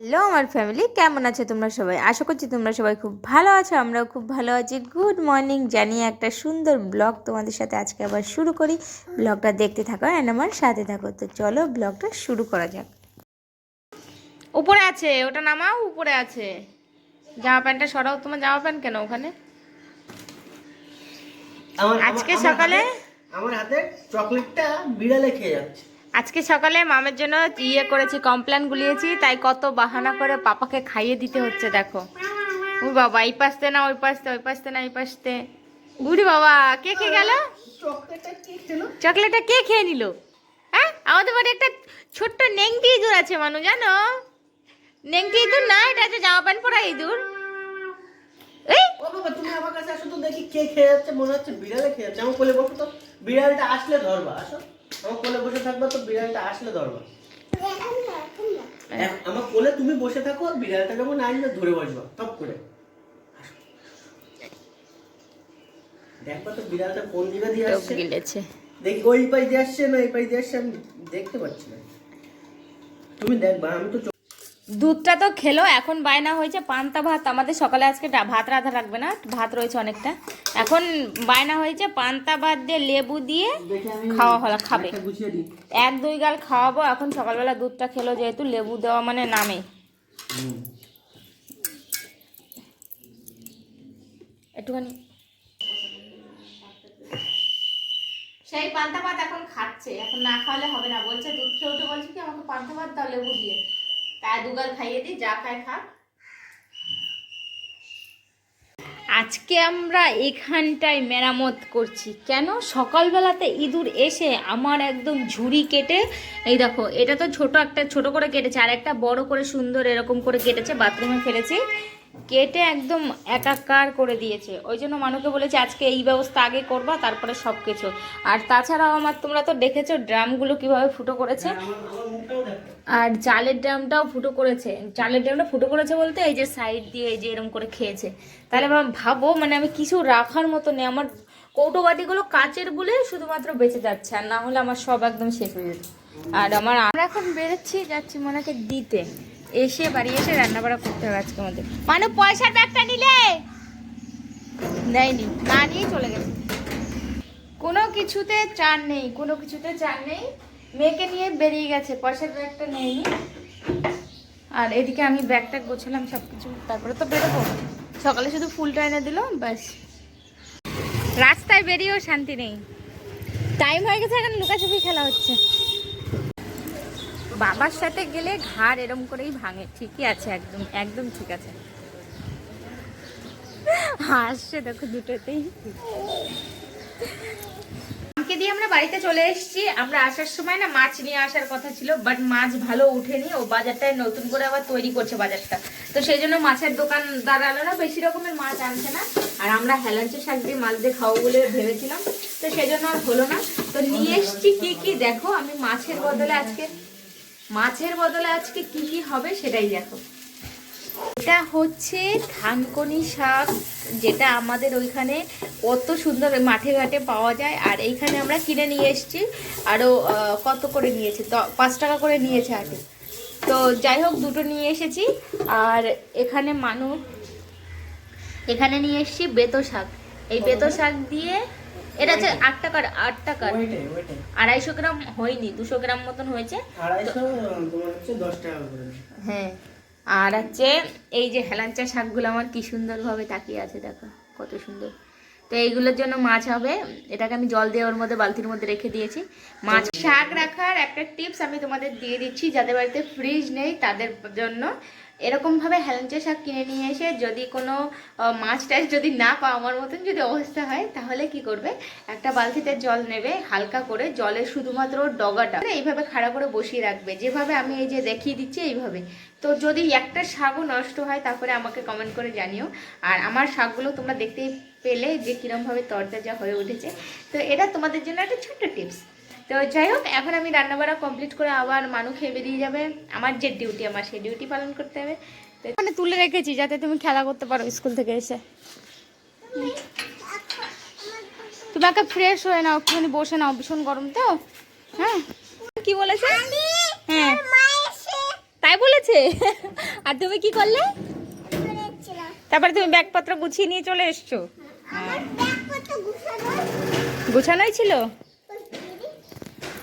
Hello আমার family কেমন আছে তোমরা সবাই? আশা করছি তোমরা সবাই খুব ভালো আছো আমরাও খুব ভালো আছি। গুড মর্নিং জানিয়ে একটা সুন্দর ব্লগ তোমাদের সাথে আজকে আবার শুরু করি। ব্লগটা দেখতে থাকো অ্যান্ড আমার সাথে থাকো। তো চলো ব্লগটা শুরু করা যাক। উপরে আছে ওটা নামাও উপরে আছে। জামা প্যান্টটা সরাও তোমার জামা প্যান্ট কেন ওখানে? আজকে সকালে? আমার হাতে চকলেটটা বিড়ালে খেয়ে যাচ্ছে। আজকে সকালে মামের জন্য ইয়ে করেছি কমপ্লেন গুলিয়েছি তাই কত বাহানা করে পাপাকে খাইয়ে দিতে হচ্ছে দেখো। ও বাবা এই পাশতে না ওই পাশতে ওই পাশতে না এই পাশতে। বুড়ি বাবা কে খেয়ে গেল? চকলেটটা চকলেটটা কে খেয়ে নিল? হ্যাঁ? আমাদের বাড়ি একটা ছোট্ট নেংটি ইঁদুর আছে মানু জানো? নেংটি ইঁদুর না এটা আছে জামা প্যান্ট পরা ইঁদুর। এই? ও বাবা তুমি আমার কাছে আসো তো দেখি কে খেয়ে যাচ্ছে মনে হচ্ছে বিড়ালে খেয়ে যাচ্ছে আমার কোলে বসো তো। বিড়ালটা আসলে ধরবা আসো। আমার কোলে বসে থাকবা তো বিড়ালটা আসলে ধরবা। আমার কোলে তুমি বসে থাকো বিড়ালটা যখন আসবে ধরে বসবা টপ করে। দেখবা তো বিড়ালটা কোন দিকে দিয়ে আসছে। গিলেছে। দেখি ওই পাই দিয়ে আসছে না এই পাই দিয়ে আসছে আমি দেখতে পাচ্ছি না। তুমি দেখবা আমি তো দুধটা তো খেলো এখন বায়না হয়েছে পান্তা ভাত আমাদের সকালে আজকে ভাত রাধা রাখবে না ভাত রয়েছে অনেকটা। এখন বায়না হয়েছে পান্তা ভাত দিয়ে লেবু দিয়ে খাওয়া হলো খাবে। একটা গুছিয়ে দিই। এক দুই গাল খাওয়াবো এখন সকালবেলা দুধটা খেলো যেহেতু লেবু দেওয়া মানে নামে। একটুখানি। সেই পান্তা ভাত এখন খাচ্ছে এখন না খাওয়ালে হবে না বলছে দুধ খেয়ে উঠে বলছে কি আমাকে পান্তা ভাত দাও লেবু দিয়ে। আজকে আমরা এখানটায় মেরামত করছি। কেন? সকালবেলাতে ইঁদুর এসে আমার একদম ঝুড়ি কেটে, এই দেখো, এটা তো ছোট একটা, ছোট করে কেটেছে, আর একটা বড় করে, সুন্দর এরকম করে কেটেছে, বাথরুমে ফেলেছি। কেটে একদম একাকার করে দিয়েছে। ওই জন্য মানুষকে বলেছে আজকে এই ব্যবস্থা আগে করবা তারপরে সব কিছু আর তাছাড়াও আমার তোমরা তো দেখেছ ড্রামগুলো কীভাবে ফুটো করেছে? দেখো। আর চালের ড্রামটাও ফুটো করেছে। চালের ড্রামটা ফুটো করেছে বলতে এই যে সাইড দিয়ে এই যে এরকম করে খেয়েছে। তাহলে ভাব- ভাবো মানে আমি কিছু রাখার মতো নেই। আমার কৌটো বাটিগুলো কাচের বলে শুধুমাত্র বেঁচে যাচ্ছে আর না হলে আমার সব একদম শেষ হয়ে যেত আর আমার আমরা এখন বেরোচ্ছি যাচ্ছি মনাকে দিতে। এসে বাড়ি এসে রান্না বাড়া করতে হবে আজকে আমাদের। মানে পয়সার ব্যাগটা নিলে? নেয়নি না নিয়ে চলে গেছে। কোনো কিছুতে চার নেই কোনো কিছুতে চার নেই। মেয়েকে নিয়ে বেরিয়ে গেছে পয়সার ব্যাগটা নেয়নি। আর এদিকে আমি ব্যাগটা গোছালাম সব কিছু তারপরে তো বেরোবো। সকালে শুধু ফুলটা এনে দিল ব্যাস। রাস্তায় বেরিয়েও শান্তি নেই। টাইম হয়ে গেছে এখন লুকাছুপি খেলা হচ্ছে। বাবার সাথে গেলে ঘাড় এরম করেই ভাঙে। ঠিকই আছে, একদম একদম ঠিক আছে। হাসছে দেখো দুটোতেই। মাকে দিয়ে আমরা বাড়িতে চলে এসেছি। আমরা আসার সময় না মাছ নিয়ে আসার কথা ছিল বাট মাছ ভালো উঠেনি ও বাজারটায় নতুন করে আবার তৈরি করছে বাজারটা। তো সেই জন্য মাছের দোকান দাঁড়ালোরা বেশি রকমের মাছ আনছে না। আর আমরা হেলাঞ্চে শাক দিয়ে মাছ দিয়ে খাব বলে ভেবেছিলাম। তো সেই জন্য আর হলো না। তো নিয়ে এসেছি কি কি? দেখো, আমি মাছের বদলে আজকে মাছের বদলে আজকে কি কি হবে সেটাই দেখো। এটা হচ্ছে থানকনি শাক যেটা আমাদের ওইখানে কত সুন্দর মাঠে ঘাটে পাওয়া যায় আর এইখানে আমরা কিনে নিয়ে এসেছি। আরও কত করে নিয়েছে? পাঁচ টাকা করে নিয়েছে আটে তো যাই হোক দুটো নিয়ে এসেছি। আর এখানে মানুষ এখানে নিয়ে এসেছি বেতো শাক। এই বেতো শাক দিয়ে এটা হচ্ছে আট টাকার আট টাকার। আড়াইশো গ্রাম হয়নি দুশো গ্রাম মতন হয়েছে। হ্যাঁ আর হচ্ছে এই যে হেলাঞ্চা শাকগুলো আমার কি সুন্দরভাবে তাকিয়ে আছে দেখো কত সুন্দর। তো এইগুলোর জন্য মাছ হবে এটাকে আমি জল দিয়ে ওর মধ্যে বালতির মধ্যে রেখে দিয়েছি। মাছ শাক রাখার একটা টিপস আমি তোমাদের দিয়ে দিচ্ছি যাদের বাড়িতে ফ্রিজ নেই তাদের জন্য। এরকমভাবে হেলাঞ্চা শাক কিনে নিয়ে এসে যদি কোনো মাছ টাছ যদি না পাও আমার মতন যদি অবস্থা হয়, তাহলে কি করবে? একটা বালতিতে জল নেবে, হালকা করে জলের শুধুমাত্র ডগাটা এইভাবে খাড়া করে বসিয়ে রাখবে। যেভাবে আমি এই যে দেখিয়ে দিচ্ছি, এইভাবে। তো যদি একটা শাকও নষ্ট হয়, তারপরে আমাকে কমেন্ট করে জানিও। আর আমার শাকগুলো তোমরা দেখতেই পেলে যে কীরমভাবে তরতাজা হয়ে উঠেছে। তো এটা তোমাদের জন্য একটা ছোট্ট তো যাই হোক এখন আমি রান্নাবাড়া কমপ্লিট করে আবার মানুষ খেয়ে বেরিয়ে যাবে। আমার যে ডিউটি আমার সেই ডিউটি পালন করতে হবে। মানে তুলে রেখেছি যাতে তুমি খেলা করতে পারো স্কুল থেকে এসে। তুমি একটা ফ্রেশ হয়ে নাও একটুখানি বসে নাও ভীষণ গরম তো। হ্যাঁ? কি বলেছে? হ্যাঁ। তাই বলেছে? আর তুমি কি করলে? তারপরে তুমি ব্যাগপত্র গুছিয়ে নিয়ে চলে এসছো। গুছানোই ছিল?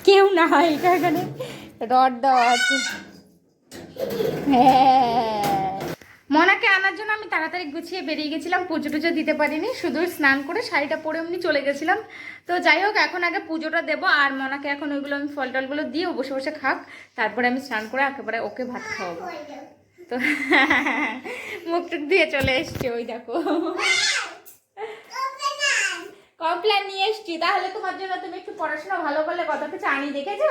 কেউ না এটা এখানে। রড দেওয়া আছে। হ্যাঁ। মনাকে আনার জন্য আমি তাড়াতাড়ি গুছিয়ে বেরিয়ে গেছিলাম, পুজো টুজো দিতে পারিনি, শুধু স্নান করে শাড়িটা পরে এমনি চলে গেছিলাম। তো যাই হোক, এখন আগে পুজোটা দেবো, আর মনাকে এখন ওইগুলো আমি ফল টলগুলো দিয়ে বসে বসে খাক, তারপরে আমি স্নান করে একেবারে ওকে ভাত খাওয়াবো। তো মুখ টুক দিয়ে চলে এসছে, ওই দেখো। কমপ্লেন নিয়ে এসছি। তাহলে তোমার জন্য তুমি একটু পড়াশোনা ভালো করলে কত কিছু আনি দেখেছ?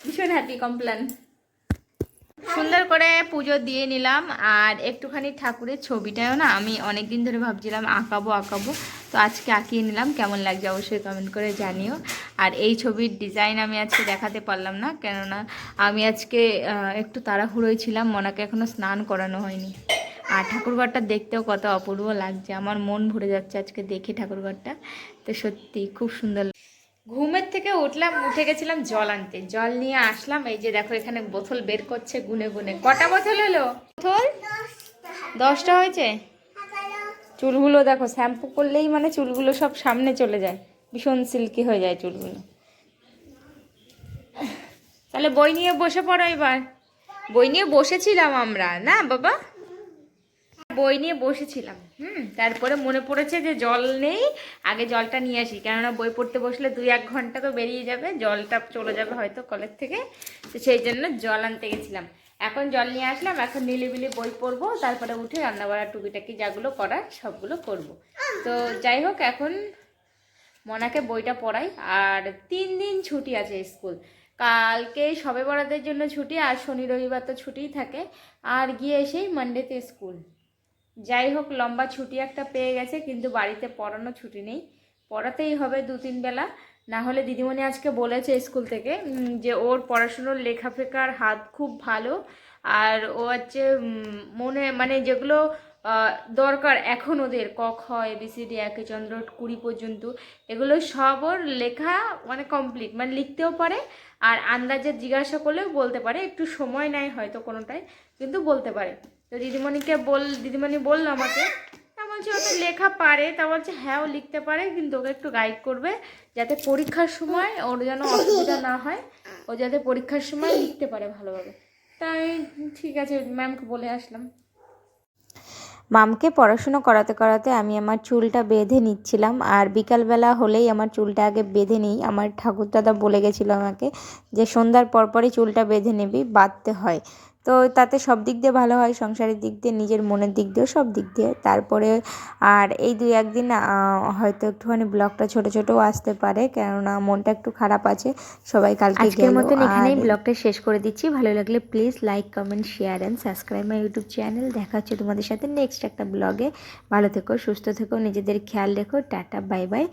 ভীষণ হ্যাপি কমপ্লেন সুন্দর করে পুজো দিয়ে নিলাম, আর একটুখানি ঠাকুরের ছবিটাও না আমি অনেক দিন ধরে ভাবছিলাম আঁকাবো আঁকাবো। তো আজকে আঁকিয়ে নিলাম, কেমন লাগছে অবশ্যই কমেন্ট করে জানিও। আর এই ছবির ডিজাইন আমি আজকে দেখাতে পারলাম না, কেননা আমি আজকে একটু তাড়াহুড়োই ছিলাম, মনাকে এখনও স্নান করানো হয়নি। আর ঠাকুরঘরটা দেখতেও কত অপূর্ব লাগছে। আমার মন ভরে যাচ্ছে আজকে দেখে ঠাকুরঘরটা। তো সত্যি খুব সুন্দর ঘুমের থেকে উঠলাম, উঠে গেছিলাম জল আনতে। জল নিয়ে আসলাম, এই যে দেখো এখানে বোতল বের করছে গুনে গুনে। কটা বোতল হলো? বোতল? দশটা হয়েছে? চুলগুলো দেখো, শ্যাম্পু করলেই মানে চুলগুলো সব সামনে চলে যায়। ভীষণ সিল্কি হয়ে যায় চুলগুলো। তাহলে বই নিয়ে বসে পড়ো এবার। বই নিয়ে বসেছিলাম আমরা, না বাবা? বই নিয়ে বসেছিলাম। হুম, তারপরে মনে পড়েছে যে জল নেই, আগে জলটা নিয়ে আসি। কেননা বই পড়তে বসলে দুই এক ঘণ্টা তো বেরিয়ে যাবে, জলটা চলে যাবে হয়তো কলের থেকে। তো সেই জন্য জল আনতে গেছিলাম। এখন জল নিয়ে আসলাম, এখন নিলিবিলি বই পড়ব, তারপরে উঠে রান্নাবাড়া টুকিটাকি যাগুলো করার সবগুলো করব। তো যাই হোক, এখন মনাকে বইটা পড়াই। আর তিন দিন ছুটি আছে স্কুল। কালকে সবে বরাদের জন্য ছুটি, আর শনি রবিবার তো ছুটিই থাকে। আর গিয়ে এসেই মানডেতে স্কুল। যাই হোক, লম্বা ছুটি একটা পেয়ে গেছে, কিন্তু বাড়িতে পড়ানো ছুটি নেই। পড়াতেই হবে দু তিন বেলা। না হলে দিদিমণি আজকে বলেছে স্কুল থেকে যে ওর পড়াশুনোর লেখাপেখার হাত খুব ভালো। আর ও হচ্ছে মনে মানে যেগুলো দরকার এখন ওদের, ক, খ এবিসিডি একে চন্দ্র, কুড়ি পর্যন্ত, এগুলো সব ওর লেখা মানে কমপ্লিট মানে লিখতেও পারে আর আন্দাজে জিজ্ঞাসা করলেও বলতে পারে। একটু সময় নেয় হয়তো কোনোটায়, কিন্তু বলতে পারে। তো দিদিমণিকে বল, দিদিমণি বলল আমাকে। তা বলছে ও তো লেখা পারে। তা বলছে হ্যাঁ ও লিখতে পারে, কিন্তু ওকে একটু গাইড করবে যাতে পরীক্ষার সময় ওর যেন অসুবিধা না হয়। ও যাতে পরীক্ষার সময় লিখতে পারে ভালোভাবে। তাই ঠিক আছে ম্যামকে বলে আসলাম। মামকে পড়াশুনো করাতে করাতে আমি আমার চুলটা বেঁধে নিচ্ছিলাম, আর বিকালবেলা হলেই আমার চুলটা আগে বেঁধে নিই। আমার ঠাকুরদাদা বলে গেছিল আমাকে যে, সন্ধ্যার পরপরই চুলটা বেঁধে নিবি, বাঁধতে হয়। তো তাতে সব দিক দিয়ে ভালো হয় সংসারের দিক দিয়ে নিজের মনের দিক দিয়েও সব দিক দিয়ে। তারপরে আর এই দুই একদিন হয়তো একটুখানি ব্লগটা ছোট ছোটও আসতে পারে কেননা মনটা একটু খারাপ আছে সবাই কালকে আজকের মতন এখানেই ব্লগটা শেষ করে দিচ্ছি। ভালো লাগলে please like comment share and subscribe my YouTube channel দেখা হচ্ছে তোমাদের সাথে নেক্সট একটা ব্লগে। ভালো থেকো সুস্থ থেকো নিজেদের খেয়াল রেখো। Tata bye bye